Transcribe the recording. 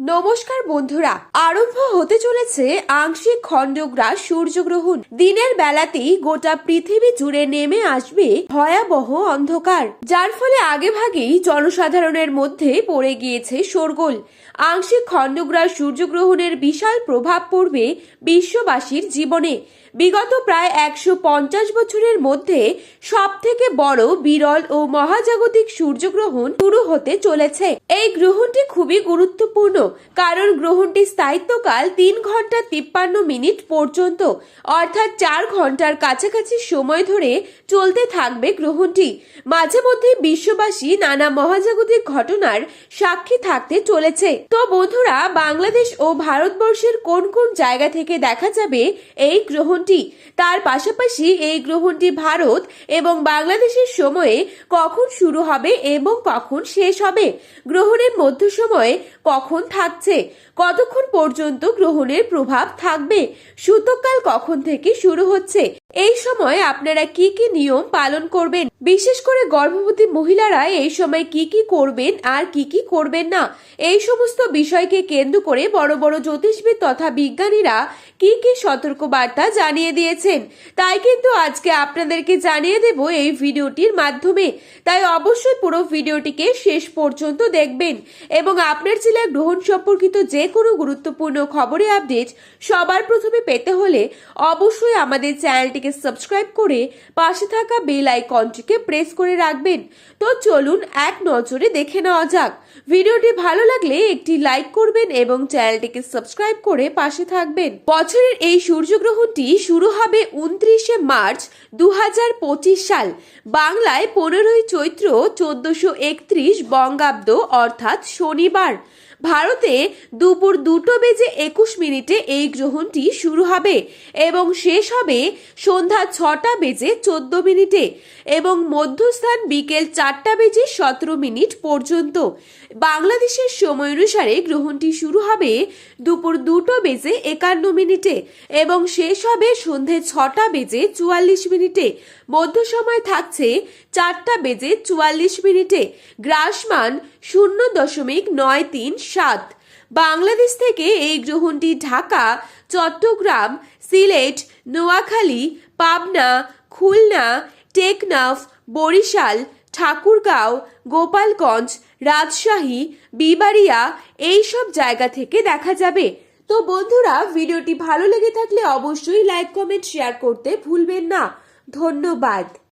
নমস্কার বন্ধুরা, আরম্ভ হতে চলেছে আংশিক খণ্ডগ্রাস সূর্যগ্রহণ। দিনের বেলাতেই গোটা পৃথিবী জুড়ে নেমে আসবে ভয়াবহ অন্ধকার। যার ফলে আগেভাগেই জনসাধারণের মধ্যে পড়ে গিয়েছে শোরগোল। আংশিক খণ্ডগ্রাস সূর্যগ্রহণের বিশাল প্রভাব পড়বে বিশ্ববাসীর জীবনে। বিগত প্রায় একশো পঞ্চাশ বছরের মধ্যে সব থেকে বড় বিরল ও মহাজাগতিক সূর্যগ্রহণ শুরু হতে চলেছে। এই গ্রহণটি খুবই গুরুত্বপূর্ণ। কারণ গ্রহণটি স্থায়িত্বকাল তিন ঘণ্টা তিপ্পান্ন মিনিট পর্যন্ত। অর্থাৎ চার ঘণ্টার কাছাকাছি সময় ধরে চলতে থাকবে গ্রহণটি। মাঝে মধ্যে বিশ্ববাসী নানা মহাজাগতিক ঘটনার সাক্ষী থাকতে চলেছে। তো বন্ধুরা, বাংলাদেশ ও ভারতবর্ষের কোন কোন জায়গা থেকে দেখা যাবে এই গ্রহণটি? তার পাশাপাশি এই গ্রহণটি ভারত এবং বাংলাদেশের সময়ে কখন শুরু হবে এবং কখন শেষ হবে? গ্রহণের মধ্য সময়ে কখন থাকছে কতক্ষণ পর্যন্ত গ্রহণের প্রভাব থাকবে? সূতককাল কখন থেকে শুরু হচ্ছে? এই সময় আপনারা কি কি নিয়ম পালন করবেন? বিশেষ করে গর্ভবতী মহিলারা এই সময় কি কি করবেন আর কি কি করবেন না? এই সমস্ত বিষয়কে কেন্দ্র করে বড় বড় জ্যোতিষবিদ তথা বিজ্ঞানীরা কি কি সতর্কবার্তা জানিয়ে দিয়েছেন। তাই কিন্তু আজকে আপনাদেরকে জানিয়ে দেব এই ভিডিওটির মাধ্যমে। তাই অবশ্যই পুরো ভিডিওটিকে শেষ পর্যন্ত দেখবেন এবং আপনার জেলার গ্রহণ সম্পর্কিত যে কোনো গুরুত্বপূর্ণ খবরে আপডেট সবার প্রথমে পেতে হলে অবশ্যই আমাদের চ্যানেলটিকে সাবস্ক্রাইব করে পাশে থাকা বেল আইকনটিকে প্রেস করে রাখবেন। তো চলুন এক নজরে দেখে নেওয়া যাক। ভিডিওটি ভালো লাগলে একটি লাইক করবেন এবং চ্যানেলটিকে সাবস্ক্রাইব করে পাশে থাকবেন। বছরের এই সূর্যগ্রহণটি শুরু হবে উনত্রিশে মার্চ দু হাজার পঁচিশ সাল। বাংলায় পনেরোই চৈত্র চোদ্দশো একত্রিশ বঙ্গাব্দ অর্থাৎ শনিবার। ভারতে দুপুর দুটো বেজে একুশ মিনিটে এই গ্রহণটি শুরু হবে এবং শেষ হবে সন্ধ্যা ছটা বেজে চোদ্দ মিনিটে এবং মধ্যস্থান বিকেল চারটা বেজে সতেরো মিনিট পর্যন্ত। বাংলাদেশের সময় অনুসারে গ্রহণটি শুরু হবে দুপুর দুটো বেজে একান্ন মিনিটে এবং শেষ হবে সন্ধে ছটা বেজে চুয়াল্লিশ মিনিটে। মধ্য সময় থাকছে চারটা বেজে চুয়াল্লিশ মিনিটে। গ্রাসমান শূন্য দশমিক নয় তিন সাত। বাংলাদেশ থেকে এই গ্রহণটি ঢাকা, চট্টগ্রাম, সিলেট, নোয়াখালী, পাবনা, খুলনা, টেকনাফ, বরিশাল, ঠাকুরগাঁও, গোপালগঞ্জ, রাজশাহী, বিবাড়িয়া এইসব জায়গা থেকে দেখা যাবে। তো বন্ধুরা, ভিডিওটি ভালো লেগে থাকলে অবশ্যই লাইক, কমেন্ট, শেয়ার করতে ভুলবেন না। ধন্যবাদ।